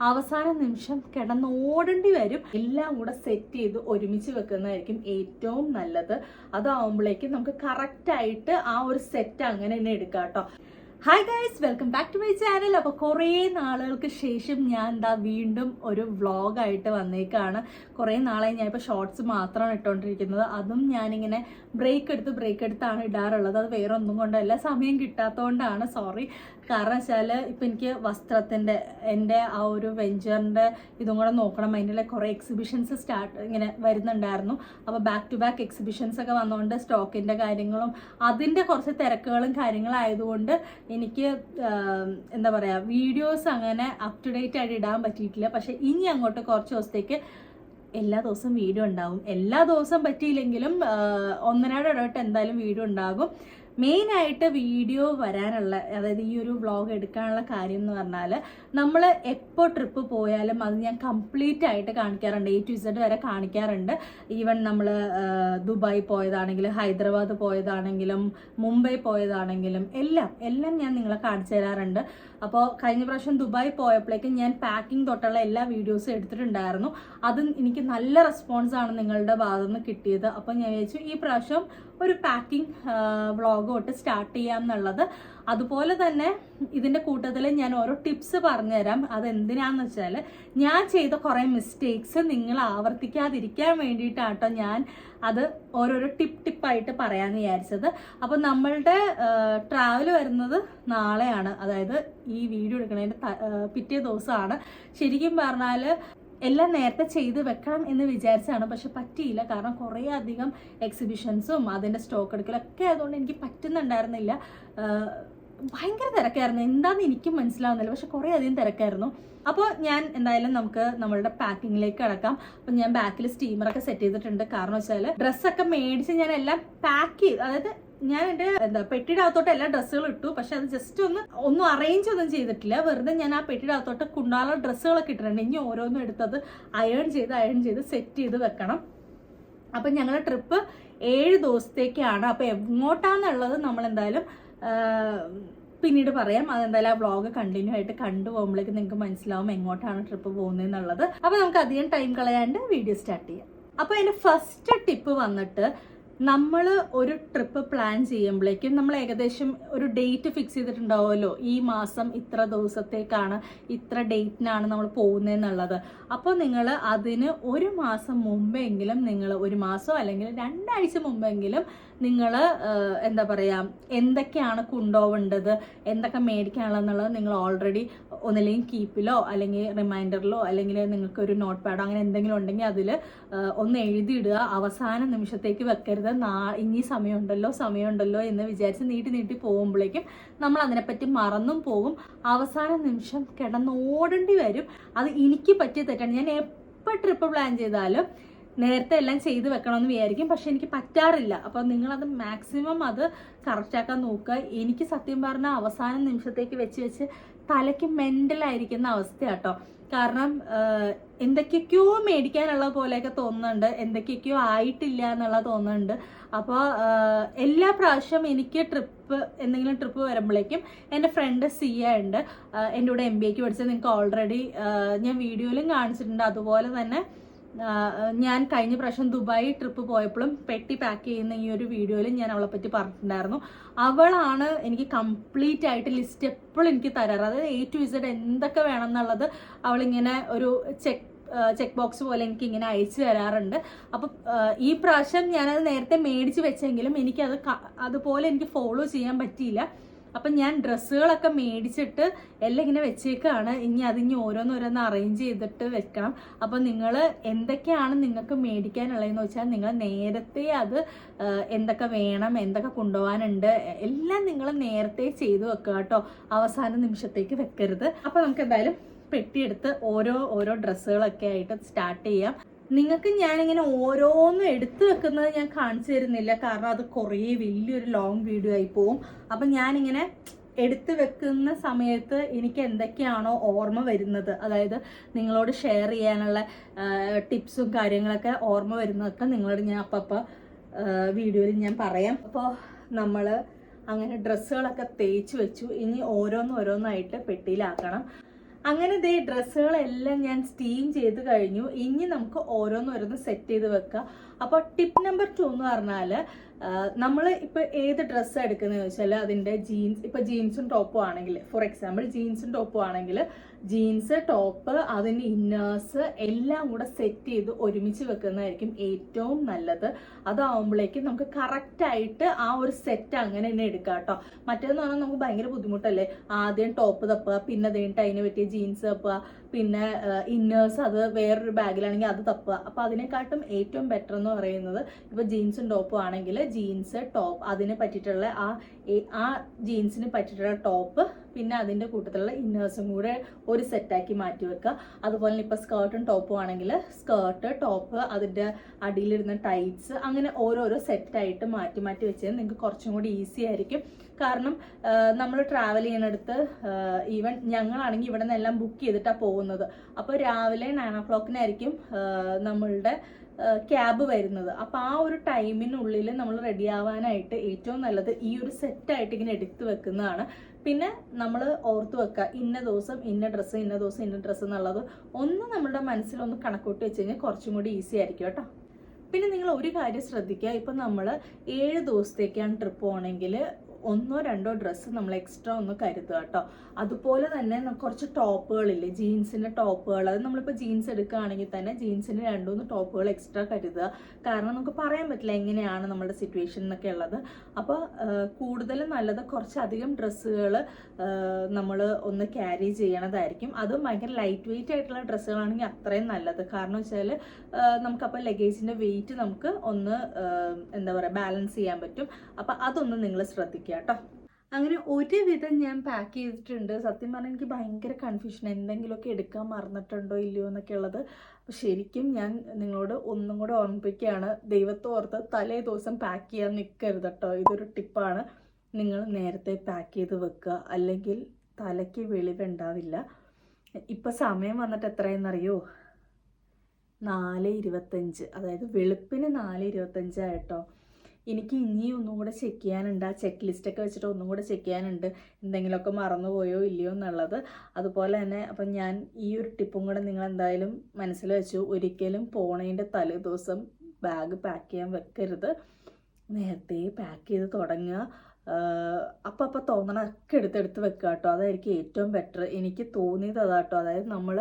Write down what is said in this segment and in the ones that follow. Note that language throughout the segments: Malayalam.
അവസാന നിമിഷം കിടന്നോടേണ്ടി വരും. എല്ലാം കൂടെ സെറ്റ് ചെയ്ത് ഒരുമിച്ച് വെക്കുന്നതായിരിക്കും ഏറ്റവും നല്ലത്. അതാവുമ്പോഴേക്കും നമുക്ക് കറക്റ്റായിട്ട് ആ ഒരു സെറ്റ് അങ്ങനെ തന്നെ എടുക്കാം കേട്ടോ. Hi guys welcome back to my channel അപ്പോൾ കുറേ നാളുകൾക്ക് ശേഷം ഞാൻ എന്താ വീണ്ടും ഒരു വ്ളോഗായിട്ട് വന്നേക്കാണ്. കുറേ നാളായി ഞാൻ ഇപ്പോൾ ഷോർട്സ് മാത്രമാണ് ഇട്ടുകൊണ്ടിരിക്കുന്നത് അതും ഞാനിങ്ങനെ ബ്രേക്ക് എടുത്ത് ബ്രേക്ക് എടുത്താണ് ഇടാറുള്ളത്. അത് വേറെ ഒന്നും കൊണ്ടല്ല. സമയം കിട്ടാത്തതുകൊണ്ടാണ് സോറി കാരണം വെച്ചാൽ ഇപ്പം എനിക്ക് വസ്ത്രത്തിന്റെ എന്റെ ആ ഒരു വെഞ്ചറിന്റെ ഇതും കൂടെ നോക്കണം. അതിന്റെ കുറേ എക്സിബിഷൻസ് സ്റ്റാർട്ട് ഇങ്ങനെ വരുന്നുണ്ടായിരുന്നു. അപ്പോൾ ബാക്ക് ടു ബാക്ക് എക്സിബിഷൻസ് ഒക്കെ വന്നുകൊണ്ട് സ്റ്റോക്കിന്റെ കാര്യങ്ങളും അതിന്റെ കുറച്ച് തിരക്കുകളും കാര്യങ്ങളായതുകൊണ്ട് എനിക്ക് എന്താ പറയുക വീഡിയോസ് അങ്ങനെ അപ് ടു ഡേറ്റ് ആയിട്ട് ഇടാൻ പറ്റിയിട്ടില്ല. പക്ഷേ ഇനി അങ്ങോട്ട് കുറച്ച് ദിവസത്തേക്ക് എല്ലാ ദിവസവും വീഡിയോ ഉണ്ടാവും. എല്ലാ ദിവസവും പറ്റിയില്ലെങ്കിലും ഒന്നിനോട് ഇടവിട്ട് എന്തായാലും വീഡിയോ ഉണ്ടാകും. മെയിനായിട്ട് വീഡിയോ വരാനുള്ള അതായത് ഈ ഒരു വ്ളോഗ് എടുക്കാനുള്ള കാര്യം എന്ന് പറഞ്ഞാൽ നമ്മൾ എപ്പോൾ ട്രിപ്പ് പോയാലും അത് ഞാൻ കംപ്ലീറ്റ് ആയിട്ട് കാണിക്കാറുണ്ട്. എ ടു ഇസഡ് വരെ കാണിക്കാറുണ്ട്. ഈവൻ നമ്മൾ ദുബായ് പോയതാണെങ്കിലും ഹൈദരാബാദ് പോയതാണെങ്കിലും മുംബൈ പോയതാണെങ്കിലും എല്ലാം എല്ലാം ഞാൻ നിങ്ങളെ കാണിച്ചു തരാറുണ്ട്. അപ്പോൾ കഴിഞ്ഞ പ്രാവശ്യം ദുബായ് പോയപ്പോഴേക്കും ഞാൻ പാക്കിംഗ് തൊട്ടുള്ള എല്ലാ വീഡിയോസും എടുത്തിട്ടുണ്ടായിരുന്നു. അത് എനിക്ക് നല്ല റെസ്പോൺസാണ് നിങ്ങളുടെ ഭാഗത്തുനിന്ന് കിട്ടിയത്. അപ്പോൾ ഞാൻ വിചാരിച്ചു ഈ പ്രാവശ്യം ഒരു പാക്കിംഗ് വ്ളോഗ് തൊട്ട് സ്റ്റാർട്ട് ചെയ്യാം എന്നുള്ളത് അതുപോലെ തന്നെ ഇതിന്റെ കൂട്ടത്തിൽ ഞാൻ ഓരോ ടിപ്സ് പറഞ്ഞുതരാം. അതെന്തിനാന്ന് വെച്ചാൽ ഞാൻ ചെയ്ത കുറേ മിസ്റ്റേക്സ് നിങ്ങൾ ആവർത്തിക്കാതിരിക്കാൻ വേണ്ടിയിട്ടാട്ടോ ഞാൻ അത് ഓരോരോ ടിപ്പ് ടിപ്പായിട്ട് പറയാമെന്ന് വിചാരിച്ചത്. അപ്പോൾ നമ്മളുടെ ട്രാവൽ വരുന്നത് നാളെയാണ്. അതായത് ഈ വീഡിയോ എടുക്കുന്നതിന്റെ പിറ്റേ ദിവസമാണ്. ശരിക്കും പറഞ്ഞാൽ എല്ലാം നേരത്തെ ചെയ്ത് വെക്കണം എന്ന് വിചാരിച്ചാണ്. പക്ഷെ പറ്റിയില്ല. കാരണം കുറേ അധികം എക്സിബിഷൻസും അതിന്റെ സ്റ്റോക്ക് എടുക്കലൊക്കെ ആയതുകൊണ്ട് എനിക്ക് പറ്റുന്നുണ്ടായിരുന്നില്ല. ഭയങ്കര തിരക്കായിരുന്നു. എന്താന്ന് എനിക്കും മനസ്സിലാവുന്നില്ല. പക്ഷെ കുറേ അധികം തിരക്കായിരുന്നു. അപ്പോൾ ഞാൻ എന്തായാലും നമുക്ക് നമ്മളുടെ പാക്കിങ്ങിലേക്ക് കിടക്കാം. അപ്പം ഞാൻ ബാക്കിൽ സ്റ്റീമറൊക്കെ സെറ്റ് ചെയ്തിട്ടുണ്ട്. കാരണം വെച്ചാൽ ഡ്രസ്സൊക്കെ മേടിച്ച് ഞാൻ എല്ലാം പാക്ക് ചെയ്ത് അതായത് ഞാൻ എന്റെ എന്താ പെട്ടിയുടെ അകത്തോട്ട് എല്ലാ ഡ്രസ്സുകളും ഇട്ടു. പക്ഷെ അത് ജസ്റ്റ് ഒന്ന് ഒന്നും അറേഞ്ച് ഒന്നും ചെയ്തിട്ടില്ല. വെറുതെ ഞാൻ ആ പെട്ടിയുടെ അകത്തോട്ട് കുണ്ടാള ഡ്രസ്സുകളൊക്കെ ഇട്ടിട്ടുണ്ട്. ഇനി ഓരോന്നും എടുത്തത് അയൺ ചെയ്ത് അയൺ ചെയ്ത് സെറ്റ് ചെയ്ത് വെക്കണം. അപ്പം ഞങ്ങളുടെ ട്രിപ്പ് ഏഴ് ദിവസത്തേക്കാണ്. അപ്പം എങ്ങോട്ടാന്നുള്ളത് നമ്മൾ എന്തായാലും പിന്നീട് പറയാം. അതെന്തായാലും ആ വ്ളോഗ് കണ്ടിന്യൂ ആയിട്ട് കണ്ടു പോകുമ്പോഴേക്ക് നിങ്ങൾക്ക് മനസ്സിലാവും എങ്ങോട്ടാണ് ട്രിപ്പ് പോകുന്നതെന്നുള്ളത്. അപ്പോൾ നമുക്ക് അധികം ടൈം കളയാണ്ട് വീഡിയോ സ്റ്റാർട്ട് ചെയ്യാം. അപ്പോൾ എന്റെ ഫസ്റ്റ് ടിപ്പ് വന്നിട്ട് നമ്മൾ ഒരു ട്രിപ്പ് പ്ലാൻ ചെയ്യുമ്പോഴേക്കും നമ്മൾ ഏകദേശം ഒരു ഡേറ്റ് ഫിക്സ് ചെയ്തിട്ടുണ്ടാവുമല്ലോ. ഈ മാസം ഇത്ര ദിവസത്തേക്കാണ് ഇത്ര ഡേറ്റിനാണ് നമ്മൾ പോകുന്നതെന്നുള്ളത് അപ്പോൾ നിങ്ങൾ അതിന് ഒരു മാസം മുമ്പെങ്കിലും നിങ്ങൾ ഒരു മാസം അല്ലെങ്കിൽ രണ്ടാഴ്ച മുമ്പെങ്കിലും നിങ്ങൾ എന്താ പറയുക എന്തൊക്കെയാണ് കൊണ്ടുപോകേണ്ടത് എന്തൊക്കെ മേടിക്കാനുള്ളതെന്നുള്ളത് നിങ്ങൾ ഓൾറെഡി ഒന്നില്ലെങ്കിൽ കീപ്പിലോ അല്ലെങ്കിൽ റിമൈൻഡറിലോ അല്ലെങ്കിൽ നിങ്ങൾക്ക് ഒരു നോട്ട് പാഡോ അങ്ങനെ എന്തെങ്കിലും ഉണ്ടെങ്കിൽ അതിൽ ഒന്ന് എഴുതിയിടുക. അവസാന നിമിഷത്തേക്ക് വെക്കരുത്. നാ ഇനി സമയമുണ്ടല്ലോ സമയമുണ്ടല്ലോ എന്ന് വിചാരിച്ച് നീട്ടി നീട്ടി പോകുമ്പോഴേക്കും നമ്മൾ അതിനെപ്പറ്റി മറന്നും പോകും. അവസാന നിമിഷം കിടന്നോടേണ്ടി വരും. അത് എനിക്ക് പറ്റിയ തെറ്റാണ്. ഞാൻ എപ്പോൾ ട്രിപ്പ് പ്ലാൻ ചെയ്താലും നേരത്തെ എല്ലാം ചെയ്ത് വെക്കണമെന്ന് വിചാരിക്കും. പക്ഷെ എനിക്ക് പറ്റാറില്ല. അപ്പോൾ നിങ്ങളത് മാക്സിമം അത് കറക്റ്റാക്കാൻ നോക്കുക. എനിക്ക് സത്യം പറഞ്ഞാൽ അവസാന നിമിഷത്തേക്ക് വെച്ച് വെച്ച് തലയ്ക്ക് മെന്റലായിരിക്കുന്ന അവസ്ഥയാട്ടോ. കാരണം ആഹ്, എന്തൊക്കെയൊക്കെയോ മേടിക്കാനുള്ള പോലെയൊക്കെ തോന്നുന്നുണ്ട്. എന്തൊക്കെയൊക്കെയോ ആയിട്ടില്ല എന്നുള്ള തോന്നുന്നുണ്ട്. അപ്പോൾ എല്ലാ പ്രാവശ്യം എനിക്ക് ട്രിപ്പ് എന്തെങ്കിലും ട്രിപ്പ് വരുമ്പോഴേക്കും എന്റെ ഫ്രണ്ട് സിയ ഉണ്ട്. എന്റെ കൂടെ എം ബി എക്ക് പഠിച്ചത്. നിങ്ങൾക്ക് ഓൾറെഡി ഞാൻ വീഡിയോയിലും കാണിച്ചിട്ടുണ്ട്. അതുപോലെ തന്നെ ഞാൻ കഴിഞ്ഞ പ്രാവശ്യം ദുബായി ട്രിപ്പ് പോയപ്പോഴും പെട്ടി പാക്ക് ചെയ്യുന്ന ഈ ഒരു വീഡിയോയിൽ ഞാൻ അവളെ പറ്റി പറഞ്ഞിട്ടുണ്ടായിരുന്നു. അവളാണ് എനിക്ക് കംപ്ലീറ്റ് ആയിട്ട് ലിസ്റ്റ് എപ്പോഴും എനിക്ക് തരാറ്. അതായത് എ ടു ഇസഡ് എന്തൊക്കെ വേണം എന്നുള്ളത് അവളിങ്ങനെ ഒരു ചെക്ക് ചെക്ക് ബോക്സ് പോലെ എനിക്ക് ഇങ്ങനെ അയച്ചു തരാറുണ്ട്. അപ്പം ഈ പ്രാവശ്യം ഞാനത് നേരത്തെ മേടിച്ച് വെച്ചെങ്കിലും എനിക്കത് അതുപോലെ എനിക്ക് ഫോളോ ചെയ്യാൻ പറ്റിയില്ല. അപ്പം ഞാൻ ഡ്രസ്സുകളൊക്കെ മേടിച്ചിട്ട് എല്ലാം ഇങ്ങനെ വെച്ചേക്കാണ്. ഇനി അതിനി ഓരോന്നോരോന്ന് അറേഞ്ച് ചെയ്തിട്ട് വെക്കണം. അപ്പം നിങ്ങൾ എന്തൊക്കെയാണ് നിങ്ങൾക്ക് മേടിക്കാനുള്ളതെന്ന് വെച്ചാൽ നിങ്ങൾ നേരത്തെ അത് എന്തൊക്കെ വേണം എന്തൊക്കെ കൊണ്ടുപോകാനുണ്ട് എല്ലാം നിങ്ങൾ നേരത്തെ ചെയ്തു വെക്കുക കേട്ടോ. അവസാന നിമിഷത്തേക്ക് വെക്കരുത്. അപ്പം നമുക്ക് എന്തായാലും പെട്ടിയെടുത്ത് ഓരോ ഓരോ ഡ്രസ്സുകളൊക്കെ ആയിട്ട് സ്റ്റാർട്ട് ചെയ്യാം. നിങ്ങൾക്ക് ഞാനിങ്ങനെ ഓരോന്നും എടുത്തു വെക്കുന്നത് ഞാൻ കാണിച്ചു തരുന്നില്ല. കാരണം അത് കുറേ വലിയൊരു ലോങ് വീഡിയോ ആയി പോവും. അപ്പം ഞാനിങ്ങനെ എടുത്തു വെക്കുന്ന സമയത്ത് എനിക്ക് എന്തൊക്കെയാണോ ഓർമ്മ വരുന്നത്. അതായത് നിങ്ങളോട് ഷെയർ ചെയ്യാനുള്ള ടിപ്സും കാര്യങ്ങളൊക്കെ ഓർമ്മ വരുന്നതൊക്കെ നിങ്ങളോട് ഞാൻ അപ്പം വീഡിയോയിൽ ഞാൻ പറയാം. അപ്പോൾ നമ്മൾ അങ്ങനെ ഡ്രസ്സുകളൊക്കെ തേച്ച് വെച്ചു. ഇനി ഓരോന്ന് ഓരോന്നായിട്ട് പെട്ടിയിലാക്കണം. അങ്ങനെ ദേ ഡ്രസ്സുകളെല്ലാം ഞാൻ സ്റ്റീം ചെയ്ത് കഴിഞ്ഞു. ഇനി നമുക്ക് ഓരോന്നോരോന്ന് സെറ്റ് ചെയ്ത് വെക്കാം. അപ്പോൾ ടിപ്പ് നമ്പർ ടു എന്ന് പറഞ്ഞാൽ നമ്മൾ ഇപ്പോൾ ഏത് ഡ്രസ്സ് എടുക്കുന്നതെന്ന് വെച്ചാൽ അതിന്റെ ജീൻസ് ഇപ്പോൾ ജീൻസും ടോപ്പും ആണെങ്കിൽ ഫോർ എക്സാമ്പിൾ ജീൻസും ടോപ്പും ആണെങ്കിൽ ജീൻസ് ടോപ്പ് അതിന്റെ ഇന്നേഴ്സ് എല്ലാം കൂടെ സെറ്റ് ചെയ്ത് ഒരുമിച്ച് വെക്കുന്നതായിരിക്കും ഏറ്റവും നല്ലത്. അതാവുമ്പോഴേക്കും നമുക്ക് കറക്റ്റായിട്ട് ആ ഒരു സെറ്റ് അങ്ങനെ തന്നെ എടുക്കാം കേട്ടോ. മറ്റേന്ന് പറഞ്ഞാൽ നമുക്ക് ഭയങ്കര ബുദ്ധിമുട്ടല്ലേ? ആദ്യം ടോപ്പ് തപ്പുക പിന്നെ കഴിഞ്ഞിട്ട് അതിന് പറ്റിയ ജീൻസ് തപ്പുക പിന്നെ ഇന്നേഴ്സ് അത് വേറൊരു ബാഗിലാണെങ്കിൽ അത് തപ്പുക. അപ്പോൾ അതിനെക്കാട്ടും ഏറ്റവും ബെറ്റർ എന്ന് പറയുന്നത് ഇപ്പോൾ ജീൻസും ടോപ്പും ആണെങ്കിൽ ജീൻസ് ടോപ്പ് അതിന് പറ്റിയിട്ടുള്ള ആ ആ ജീൻസിന് പറ്റിയിട്ടുള്ള ടോപ്പ് പിന്നെ അതിന്റെ കൂട്ടത്തിലുള്ള ഇന്നേഴ്സും കൂടെ ഒരു സെറ്റാക്കി മാറ്റി വെക്കുക അതുപോലെ ഇപ്പോൾ സ്കേർട്ടും ടോപ്പും ആണെങ്കിൽ സ്കേർട്ട് ടോപ്പ് അതിന്റെ അടിയിലിരുന്ന ടൈറ്റ്സ് അങ്ങനെ ഓരോരോ സെറ്റായിട്ട് മാറ്റി മാറ്റി വെച്ചാൽ നിങ്ങൾക്ക് കുറച്ചും കൂടി ഈസി ആയിരിക്കും. കാരണം നമ്മൾ ട്രാവൽ ചെയ്യുന്നിടത്ത് ഈവൻ ഞങ്ങളാണെങ്കിൽ ഇവിടെ നിന്നെല്ലാം ബുക്ക് ചെയ്തിട്ടാണ് പോകുന്നത്. അപ്പോൾ രാവിലെ നയൻ ഓ ക്ലോക്കിനായിരിക്കും നമ്മളുടെ ക്യാബ് വരുന്നത്. അപ്പോൾ ആ ഒരു ടൈമിനുള്ളിൽ നമ്മൾ റെഡി ആവാനായിട്ട് ഏറ്റവും നല്ലത് ഈ ഒരു സെറ്റായിട്ട് ഇങ്ങനെ എടുത്ത് വെക്കുന്നതാണ് പിന്നെ നമ്മൾ ഓർത്ത് വെക്കുക ഇന്ന ദിവസം ഇന്ന ഡ്രസ്സ് ഇന്ന ദിവസം ഇന്ന ഡ്രസ്സ് എന്നുള്ളത് ഒന്ന് നമ്മുടെ മനസ്സിലൊന്ന് കണക്കൂട്ടി വെച്ച് കഴിഞ്ഞാൽ കുറച്ചും കൂടി ഈസി ആയിരിക്കും കേട്ടോ. പിന്നെ നിങ്ങൾ ഒരു കാര്യം ശ്രദ്ധിക്കുക ഇപ്പം നമ്മൾ ഏഴ് ദിവസത്തേക്കാണ് ട്രിപ്പ് പോകണമെങ്കിൽ ഒന്നോ രണ്ടോ ഡ്രസ്സ് നമ്മൾ എക്സ്ട്രാ ഒന്ന് കരുതുക കേട്ടോ അതുപോലെ തന്നെ കുറച്ച് ടോപ്പുകളില്ലേ ജീൻസിന്റെ ടോപ്പുകൾ. അത് നമ്മളിപ്പോൾ ജീൻസ് എടുക്കുകയാണെങ്കിൽ തന്നെ ജീൻസിന് രണ്ടുമൂന്ന് ടോപ്പുകൾ എക്സ്ട്രാ കരുതുക. കാരണം നമുക്ക് പറയാൻ പറ്റില്ല എങ്ങനെയാണ് നമ്മുടെ സിറ്റുവേഷൻ എന്നൊക്കെ ഉള്ളത്. അപ്പോൾ കൂടുതലും നല്ലത് കുറച്ചധികം ഡ്രസ്സുകൾ നമ്മൾ ഒന്ന് ക്യാരി ചെയ്യണതായിരിക്കും. അതും ഭയങ്കര ലൈറ്റ് വെയിറ്റ് ആയിട്ടുള്ള ഡ്രസ്സുകളാണെങ്കിൽ അത്രയും നല്ലത്. കാരണം വെച്ചാൽ നമുക്കപ്പോൾ ലഗേജിന്റെ വെയിറ്റ് നമുക്ക് ഒന്ന് എന്താ പറയുക ബാലൻസ് ചെയ്യാൻ പറ്റും. അപ്പോൾ അതൊന്ന് നിങ്ങൾ ശ്രദ്ധിക്കുക. കേട്ടോ അങ്ങനെ ഒരുവിധം ഞാൻ പാക്ക് ചെയ്തിട്ടുണ്ട്. സത്യം പറഞ്ഞാൽ എനിക്ക് ഭയങ്കര കൺഫ്യൂഷൻ എന്തെങ്കിലുമൊക്കെ എടുക്കാൻ മറന്നിട്ടുണ്ടോ ഇല്ലയോ എന്നൊക്കെ ഉള്ളത് ശരിക്കും ഞാൻ നിങ്ങളോട് ഒന്നും കൂടെ ഓർമ്മിപ്പിക്കുകയാണ്. ദൈവത്തോർത്ത് തലേ ദിവസം പാക്ക് ചെയ്യാൻ നിൽക്കരുത് കേട്ടോ ഇതൊരു ടിപ്പാണ് നിങ്ങൾ നേരത്തെ പാക്ക് ചെയ്ത് വെക്കുക. അല്ലെങ്കിൽ തലയ്ക്ക് വെളിവുണ്ടാവില്ല ഇപ്പം സമയം വന്നിട്ട് എത്രയെന്നറിയോ നാല് ഇരുപത്തഞ്ച്. അതായത് വെളുപ്പിന് നാല് ഇരുപത്തഞ്ചായിട്ടോ എനിക്ക് ഇനിയും ഒന്നും കൂടെ ചെക്ക് ചെയ്യാനുണ്ട്. ആ ചെക്ക് ലിസ്റ്റൊക്കെ വെച്ചിട്ട് ഒന്നും കൂടെ ചെക്ക് ചെയ്യാനുണ്ട്. എന്തെങ്കിലുമൊക്കെ മറന്നുപോയോ ഇല്ലയോ എന്നുള്ളത്. അതുപോലെ തന്നെ അപ്പം ഞാൻ ഈ ഒരു ടിപ്പും കൂടെ നിങ്ങൾ എന്തായാലും മനസ്സിൽ വെച്ചു. ഒരിക്കലും പോണേന്റെ തലേ ദിവസം ബാഗ് പാക്ക് ചെയ്യാൻ വെക്കരുത്. നേരത്തെ പാക്ക് ചെയ്ത് തുടങ്ങുക. അപ്പം അപ്പം തോന്നണൊക്കെ എടുത്തെടുത്ത് വെക്കുക കേട്ടോ അതായിരിക്കും ഏറ്റവും ബെറ്റർ എനിക്ക് തോന്നിയത് അതാട്ടോ. അതായത് നമ്മൾ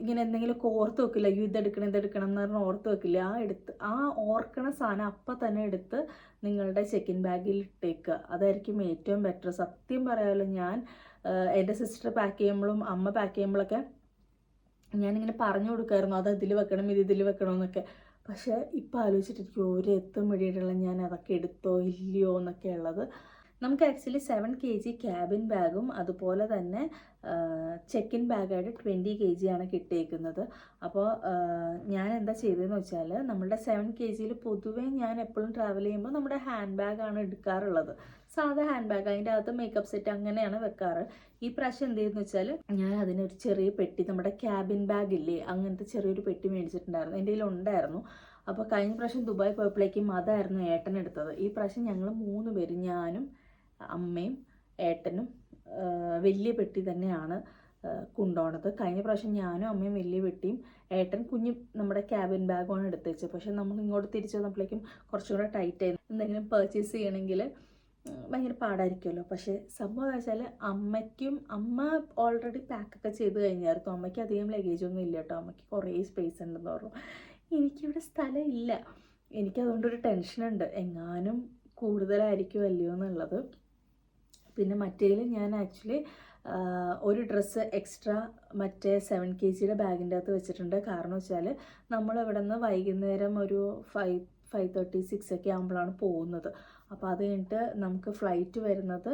ഇങ്ങനെ എന്തെങ്കിലും ഓർത്ത് വെക്കില്ല? അയ്യോ ഇതെടുക്കണം ഇതെടുക്കണം എന്ന് പറഞ്ഞാൽ ഓർത്ത് വെക്കില്ല? ആ എടുത്ത് ആ ഓർക്കണ സാധനം അപ്പം തന്നെ എടുത്ത് നിങ്ങളുടെ ചെക്കിൻ ബാഗിൽ ഇട്ടേക്കുക അതായിരിക്കും ഏറ്റവും ബെറ്റർ സത്യം പറയാമല്ലോ ഞാൻ എന്റെ സിസ്റ്റർ പാക്ക് ചെയ്യുമ്പോഴും അമ്മ പാക്ക് ചെയ്യുമ്പോഴൊക്കെ ഞാനിങ്ങനെ പറഞ്ഞു കൊടുക്കായിരുന്നു. അത് ഇതിൽ വെക്കണം ഇത് ഇതിൽ വെക്കണം എന്നൊക്കെ. പക്ഷേ ഇപ്പോൾ ആലോചിച്ചിട്ട് ഒരു എത്തും വഴിയായിട്ടുള്ള ഞാൻ അതൊക്കെ എടുത്തോ ഇല്ലയോ എന്നൊക്കെ ഉള്ളത്. നമുക്ക് actually seven K G cabin ബാഗും അതുപോലെ തന്നെ ചെക്ക് ഇൻ ബാഗായിട്ട് ട്വന്റി കെ ജി ആണ് കിട്ടിയേക്കുന്നത്. അപ്പോൾ ഞാൻ എന്താ ചെയ്തതെന്ന് വെച്ചാൽ നമ്മുടെ സെവൻ കെ ജിയിൽ പൊതുവേ ഞാൻ എപ്പോഴും ട്രാവൽ ചെയ്യുമ്പോൾ നമ്മുടെ ഹാൻഡ് ബാഗാണ് എടുക്കാറുള്ളത്. സാധാ ഹാൻഡ് ബാഗ് അതിന്റെ അകത്ത് മേക്കപ്പ് സെറ്റ് അങ്ങനെയാണ് വെക്കാറ്. ഈ പ്രാവശ്യം എന്ത് വെച്ചാൽ ഞാൻ അതിനൊരു ചെറിയ പെട്ടി നമ്മുടെ ക്യാബിൻ ബാഗ് ഇല്ലേ അങ്ങനത്തെ ചെറിയൊരു പെട്ടി മേടിച്ചിട്ടുണ്ടായിരുന്നു. എന്റെ കയ്യിൽ ഉണ്ടായിരുന്നു. അപ്പോൾ കഴിഞ്ഞ പ്രാവശ്യം ദുബായ് പോയപ്പോഴേക്കും അതായിരുന്നു ഏട്ടൻ എടുത്തത്. ഈ പ്രാവശ്യം ഞങ്ങൾ മൂന്ന് പേര് ഞാനും അമ്മയും ഏട്ടനും വലിയ പെട്ടി തന്നെയാണ് കൊണ്ടുപോണത്. കഴിഞ്ഞ പ്രാവശ്യം ഞാനും അമ്മയും വലിയ പെട്ടിയും ഏട്ടൻ കുഞ്ഞു നമ്മുടെ ക്യാബിൻ ബാഗുമാണ് എടുത്ത് വെച്ചത്. പക്ഷെ നമ്മൾ ഇങ്ങോട്ട് തിരിച്ചു വന്നപ്പോഴേക്കും കുറച്ചുകൂടെ ടൈറ്റ് ആയി എന്തെങ്കിലും പർച്ചേസ് ചെയ്യണമെങ്കിൽ ഭയങ്കര പാടായിരിക്കുമല്ലോ. പക്ഷേ സംഭവം എന്ന് വെച്ചാൽ അമ്മയ്ക്കും അമ്മ ഓൾറെഡി പാക്കൊക്കെ ചെയ്ത് കഴിഞ്ഞായിരുന്നു. അമ്മയ്ക്ക് അധികം ലഗേജ് ഒന്നും ഇല്ല കേട്ടോ. അമ്മയ്ക്ക് കുറേ സ്പേസ് ഉണ്ടെന്ന് പറഞ്ഞു. എനിക്കിവിടെ സ്ഥലം ഇല്ല. എനിക്കതുകൊണ്ടൊരു ടെൻഷനുണ്ട് എങ്ങാനും കൂടുതലായിരിക്കും അല്ലയോ എന്നുള്ളത്. പിന്നെ മറ്റേതിൽ ഞാൻ ആക്ച്വലി ഒരു ഡ്രസ്സ് എക്സ്ട്രാ മറ്റേ സെവൻ കെ ജിയുടെ ബാഗിന്റെ അകത്ത് വെച്ചിട്ടുണ്ട്. കാരണം വെച്ചാൽ നമ്മൾ ഇവിടെ നിന്ന് വൈകുന്നേരം ഒരു ഫൈവ് ഫൈവ് തേർട്ടി സിക്സ് ഒക്കെ ആകുമ്പോഴാണ് പോകുന്നത്. അപ്പോൾ അത് കഴിഞ്ഞിട്ട് നമുക്ക് ഫ്ലൈറ്റ് വരുന്നത്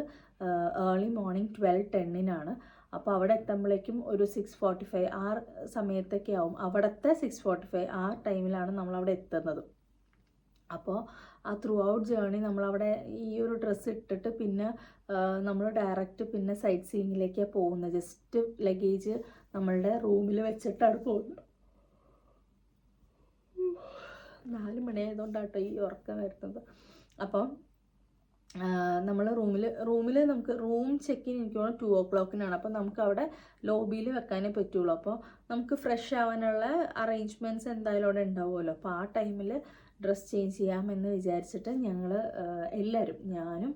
ഏർലി മോർണിംഗ് ട്വൽവ് ടെന്നിനാണ്. അപ്പോൾ അവിടെ എത്തുമ്പോഴേക്കും ഒരു സിക്സ് ഫോർട്ടി ഫൈവ് ആ സമയത്തൊക്കെ ആവും. അവിടുത്തെ സിക്സ് ഫോർട്ടി ഫൈവ് ആ ടൈമിലാണ് നമ്മൾ അവിടെ എത്തുന്നത്. അപ്പോൾ ആ ത്രൂ ഔട്ട് ജേണി നമ്മളവിടെ ഈ ഒരു ഡ്രസ്സ് ഇട്ടിട്ട് പിന്നെ നമ്മൾ ഡയറക്റ്റ് പിന്നെ സൈറ്റ് സീയിങ്ങിലേക്കാണ് പോകുന്നത് ജസ്റ്റ് ലഗേജ് നമ്മളുടെ റൂമിൽ വെച്ചിട്ടാണ് പോകുന്നത് നാല് മണിയായതുകൊണ്ടാട്ടോ ഈ ഉറക്കം വരുന്നത്. അപ്പം നമ്മൾ റൂമിൽ റൂമിൽ നമുക്ക് റൂം ചെക്ക് ഇൻ എനിക്ക് തോന്നുന്നു ടു ഓ ക്ലോക്കിനാണ് അപ്പോൾ നമുക്ക് അവിടെ ലോബിയിൽ വെക്കാനേ പറ്റുള്ളൂ. അപ്പോൾ നമുക്ക് ഫ്രഷ് ആവാനുള്ള അറേഞ്ച്മെന്റ്സ് എന്തായാലും അവിടെ ഉണ്ടാവുമല്ലോ. അപ്പോൾ ആ ടൈമിൽ ഡ്രസ്സ് ചേഞ്ച് ചെയ്യാമെന്ന് വിചാരിച്ചിട്ട് ഞങ്ങൾ എല്ലാവരും ഞാനും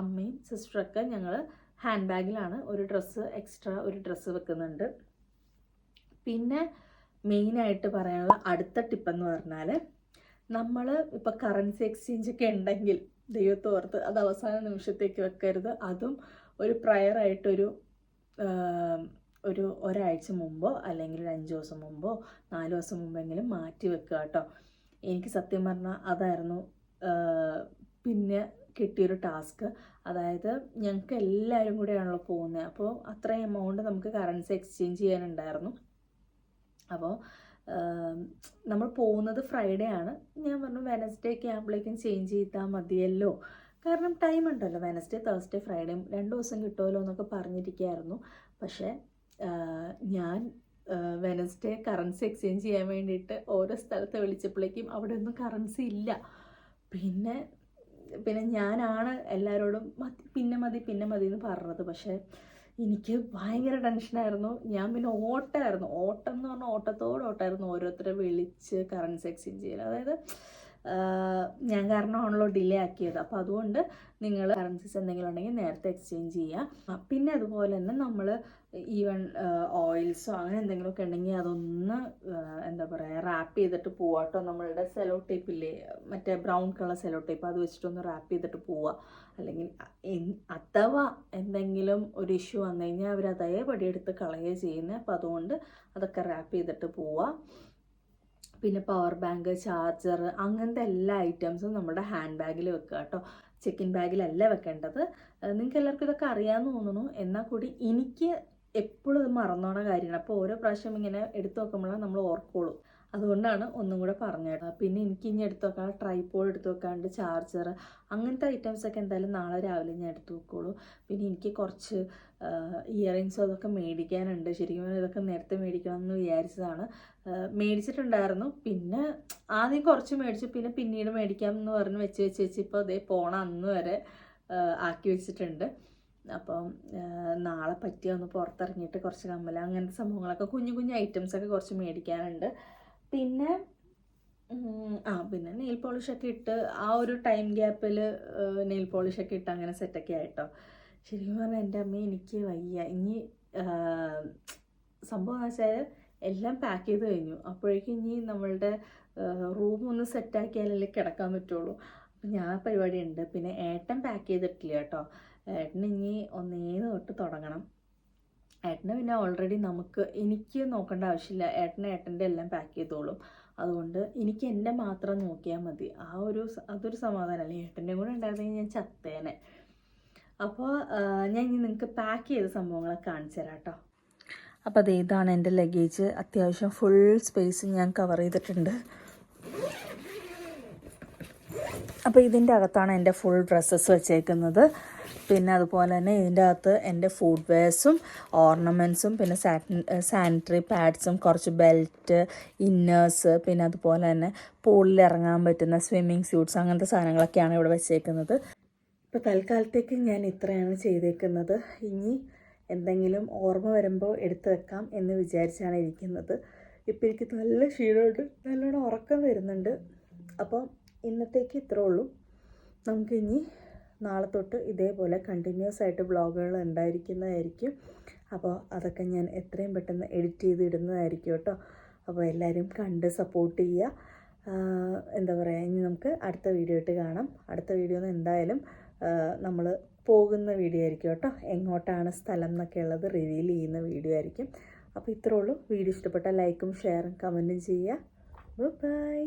അമ്മയും സിസ്റ്ററൊക്കെ ഞങ്ങൾ ഹാൻഡ് ബാഗിലാണ് ഒരു ഡ്രസ്സ് എക്സ്ട്രാ ഒരു ഡ്രസ്സ് വെക്കുന്നുണ്ട്. പിന്നെ മെയിനായിട്ട് പറയാനുള്ള അടുത്ത ടിപ്പെന്ന് പറഞ്ഞാൽ നമ്മൾ ഇപ്പോൾ കറൻസി എക്സ്ചേഞ്ച് ഒക്കെ ഉണ്ടെങ്കിൽ ദൈവത്തോർത്ത് അത് അവസാന നിമിഷത്തേക്ക് വെക്കരുത്. അതും ഒരു പ്രയറായിട്ടൊരു ഒരു ഒരാഴ്ച മുമ്പോ അല്ലെങ്കിൽ ഒരു അഞ്ച് ദിവസം മുമ്പോ നാല് ദിവസം മുമ്പെങ്കിലും മാറ്റി വെക്കുക കേട്ടോ. എനിക്ക് സത്യം പറഞ്ഞാൽ അതായിരുന്നു പിന്നെ കിട്ടിയൊരു ടാസ്ക്. അതായത് ഞങ്ങൾക്ക് എല്ലാവരും കൂടെയാണല്ലോ പോകുന്നത് അപ്പോൾ അത്രയും എമൗണ്ട് നമുക്ക് കറൻസി എക്സ്ചേഞ്ച് ചെയ്യാനുണ്ടായിരുന്നു. അപ്പോൾ നമ്മൾ പോകുന്നത് ഫ്രൈഡേ ആണ്. ഞാൻ പറഞ്ഞു വെനസ്ഡേ ഒക്കെ ആകുമ്പോഴേക്കും ചേഞ്ച് ചെയ്താൽ മതിയല്ലോ. കാരണം ടൈം ഉണ്ടല്ലോ. വെനസ്ഡേ തേഴ്സ്ഡേ ഫ്രൈഡേ രണ്ട് ദിവസം കിട്ടുമല്ലോ എന്നൊക്കെ പറഞ്ഞിരിക്കുകയായിരുന്നു പക്ഷേ ഞാൻ വെനസ്ഡേ കറൻസി എക്സ്ചേഞ്ച് ചെയ്യാൻ വേണ്ടിയിട്ട് ഓരോ സ്ഥലത്ത് വിളിച്ചപ്പോഴേക്കും അവിടെ ഒന്നും കറൻസി ഇല്ല. പിന്നെ പിന്നെ ഞാനാണ് എല്ലാവരോടും മതി പിന്നെ മതി പിന്നെ മതി എന്ന് പറഞ്ഞത്. പക്ഷേ എനിക്ക് ഭയങ്കര ടെൻഷനായിരുന്നു ഞാൻ പിന്നെ ഓട്ടമായിരുന്നു. ഓട്ടം എന്ന് പറഞ്ഞാൽ ഓട്ടത്തോട് ഓട്ടമായിരുന്നു ഓരോരുത്തരെ വിളിച്ച് കറൻസി എക്സ്ചേഞ്ച് ചെയ്യൽ അതായത് ഞാൻ കാരണമാണല്ലോ ഡിലേ ആക്കിയത്. അപ്പോൾ അതുകൊണ്ട് നിങ്ങൾ കറൻസീസ് എന്തെങ്കിലും ഉണ്ടെങ്കിൽ നേരത്തെ എക്സ്ചേഞ്ച് ചെയ്യുക പിന്നെ അതുപോലെ തന്നെ നമ്മൾ ഈവൻ ഓയിൽസോ അങ്ങനെ എന്തെങ്കിലുമൊക്കെ ഉണ്ടെങ്കിൽ അതൊന്ന് എന്താ പറയുക റാപ്പ് ചെയ്തിട്ട് പോവാട്ടോ നമ്മളുടെ സെലോ ടേപ്പ് ഇല്ലേ മറ്റേ ബ്രൗൺ കളർ സെലോ ടേപ്പ് അത് വെച്ചിട്ടൊന്ന് റാപ്പ് ചെയ്തിട്ട് പോവുക അല്ലെങ്കിൽ അഥവാ എന്തെങ്കിലും ഒരു ഇഷ്യൂ വന്നു കഴിഞ്ഞാൽ അവർ അതേപടി എടുത്ത് കളയുക ചെയ്യുന്നത് അപ്പോൾ അതുകൊണ്ട് അതൊക്കെ റാപ്പ് ചെയ്തിട്ട് പോവുക പിന്നെ പവർ ബാങ്ക് ചാർജർ അങ്ങനത്തെ എല്ലാ ഐറ്റംസും നമ്മുടെ ഹാൻഡ് ബാഗിൽ വെക്കുക കേട്ടോ ചെക്കിൻ ബാഗിലല്ല വെക്കേണ്ടത്. നിങ്ങൾക്ക് എല്ലാവർക്കും ഇതൊക്കെ അറിയാമെന്ന് തോന്നുന്നു. എന്നാൽ കൂടി എനിക്ക് എപ്പോഴും ഇത് മറന്നോണ കാര്യമാണ് അപ്പോൾ ഓരോ പ്രാവശ്യം ഇങ്ങനെ എടുത്തു നോക്കുമ്പോഴാണ് നമ്മൾ ഓർക്കുള്ളൂ. അതുകൊണ്ടാണ് ഒന്നും കൂടെ പറഞ്ഞത് പിന്നെ എനിക്ക് ഇനി എടുത്തു വെക്കാൻ ട്രൈപോഡ് എടുത്തു വെക്കാണ്ട് ചാർജർ അങ്ങനത്തെ ഐറ്റംസ് ഒക്കെ എന്തായാലും നാളെ രാവിലെ ഞാൻ എടുത്തു വെക്കുള്ളൂ. പിന്നെ എനിക്ക് കുറച്ച് ഇയറിങ്സും അതൊക്കെ മേടിക്കാനുണ്ട്. ശരിക്കും ഇതൊക്കെ നേരത്തെ മേടിക്കണം എന്ന് വിചാരിച്ചതാണ് മേടിച്ചിട്ടുണ്ടായിരുന്നു. പിന്നെ ആദ്യം കുറച്ച് മേടിച്ചു. പിന്നെ പിന്നീട് മേടിക്കാം എന്ന് പറഞ്ഞ് വെച്ച് വെച്ച് വെച്ച് ഇപ്പോൾ അതേ പോണ അന്ന് വരെ ആക്കി വെച്ചിട്ടുണ്ട്. അപ്പം നാളെ പറ്റിയ ഒന്ന് പുറത്തിറങ്ങിയിട്ട് കുറച്ച് കമ്മല അങ്ങനത്തെ സംഭവങ്ങളൊക്കെ കുഞ്ഞു കുഞ്ഞു ഐറ്റംസ് ഒക്കെ കുറച്ച് മേടിക്കാനുണ്ട്. പിന്നെ ആ പിന്നെ നെയിൽ പോളിഷ് ഒക്കെ ഇട്ട് ആ ഒരു ടൈം ഗ്യാപ്പിൽ നെയിൽ പോളിഷ് ഒക്കെ ഇട്ട് അങ്ങനെ സെറ്റൊക്കെ ആയിട്ടോ. ശരിക്കും പറഞ്ഞാൽ എന്റെ അമ്മ എനിക്ക് വയ്യ. ഇനി സംഭവം എന്ന് വെച്ചാൽ എല്ലാം പാക്ക് ചെയ്ത് കഴിഞ്ഞു. അപ്പോഴേക്കും ഇനി നമ്മളുടെ റൂം ഒന്ന് സെറ്റാക്കിയാലല്ലേ കിടക്കാൻ പറ്റുള്ളൂ. അപ്പം ഞാൻ പരിപാടി ഉണ്ട്. പിന്നെ ഏട്ടൻ പാക്ക് ചെയ്തിട്ടില്ല കേട്ടോ. ഏട്ടൻ ഇനി ഒന്നേന്ന് തൊട്ട് തുടങ്ങണം. ഏട്ടന് പിന്നെ ഓൾറെഡി നമുക്ക് എനിക്ക് നോക്കേണ്ട ആവശ്യമില്ല. ഏട്ടന് ഏട്ടന്റെ എല്ലാം പാക്ക് ചെയ്തോളും. അതുകൊണ്ട് എനിക്ക് എന്നെ മാത്രം നോക്കിയാൽ മതി. ആ ഒരു അതൊരു സമാധാനമല്ലേ ഏട്ടന്റെ കൂടെ ഉണ്ടായിരുന്നെങ്കിൽ ഞാൻ ചത്തേനെ. അപ്പോൾ ഞാൻ ഇനി നിങ്ങൾക്ക് പാക്ക് ചെയ്ത സംഭവങ്ങളൊക്കെ കാണിച്ചു തരാം കേട്ടോ. അപ്പോൾ അത് ഇതാണ് എന്റെ ലഗേജ് അത്യാവശ്യം ഫുൾ സ്പേസ് ഞാൻ കവർ ചെയ്തിട്ടുണ്ട്. അപ്പോൾ ഇതിന്റെ അകത്താണ് എന്റെ ഫുൾ ഡ്രസ്സസ് വെച്ചേക്കുന്നത്. പിന്നെ അതുപോലെ തന്നെ ഇതിന്റെ അകത്ത് എന്റെ ഫുഡ് വെയർസും ഓർണമെന്റ്സും പിന്നെ സാനിറ്ററി പാഡ്സും കുറച്ച് ബെൽറ്റ് ഇന്നേഴ്സ് പിന്നെ അതുപോലെ തന്നെ പൂളിൽ ഇറങ്ങാൻ പറ്റുന്ന സ്വിമ്മിങ് സ്യൂട്ട്സ് അങ്ങനത്തെ സാധനങ്ങളൊക്കെയാണ് ഇവിടെ വെച്ചേക്കുന്നത്. ഇപ്പോൾ തൽക്കാലത്തേക്ക് ഞാൻ ഇത്രയാണ് ചെയ്തേക്കുന്നത്. ഇനി എന്തെങ്കിലും ഓർമ്മ വരുമ്പോൾ എടുത്തു വെക്കാം എന്ന് വിചാരിച്ചാണ് ഇരിക്കുന്നത്. ഇപ്പോൾ എനിക്ക് നല്ല ക്ഷീണമുണ്ട് നല്ലോണം ഉറക്കം വരുന്നുണ്ട്. അപ്പം ഇന്നത്തേക്ക് ഇത്രേ ഉള്ളൂ. നമുക്കിനി നാളെ തൊട്ട് ഇതേപോലെ കണ്ടിന്യൂസ് ആയിട്ട് വ്ളോഗുകൾ ഉണ്ടായിരിക്കുന്നതായിരിക്കും. അപ്പോൾ അതൊക്കെ ഞാൻ എത്രയും പെട്ടെന്ന് എഡിറ്റ് ചെയ്ത് ഇടുന്നതായിരിക്കും കേട്ടോ. അപ്പോൾ എല്ലാവരും കണ്ട് സപ്പോർട്ട് ചെയ്യുക. എന്താ പറയുക ഇനി നമുക്ക് അടുത്ത വീഡിയോ ആയിട്ട് കാണാം. അടുത്ത വീഡിയോ എന്തായാലും നമ്മൾ പോകുന്ന വീഡിയോ ആയിരിക്കും കേട്ടോ. എങ്ങോട്ടാണ് സ്ഥലം എന്നൊക്കെ ഉള്ളത് റിവീൽ ചെയ്യുന്ന വീഡിയോ ആയിരിക്കും. അപ്പോൾ ഇത്രേ ഉള്ളൂ. വീഡിയോ ഇഷ്ടപ്പെട്ടാൽ ലൈക്കും ഷെയറും കമന്റും ചെയ്യുക. ബൈ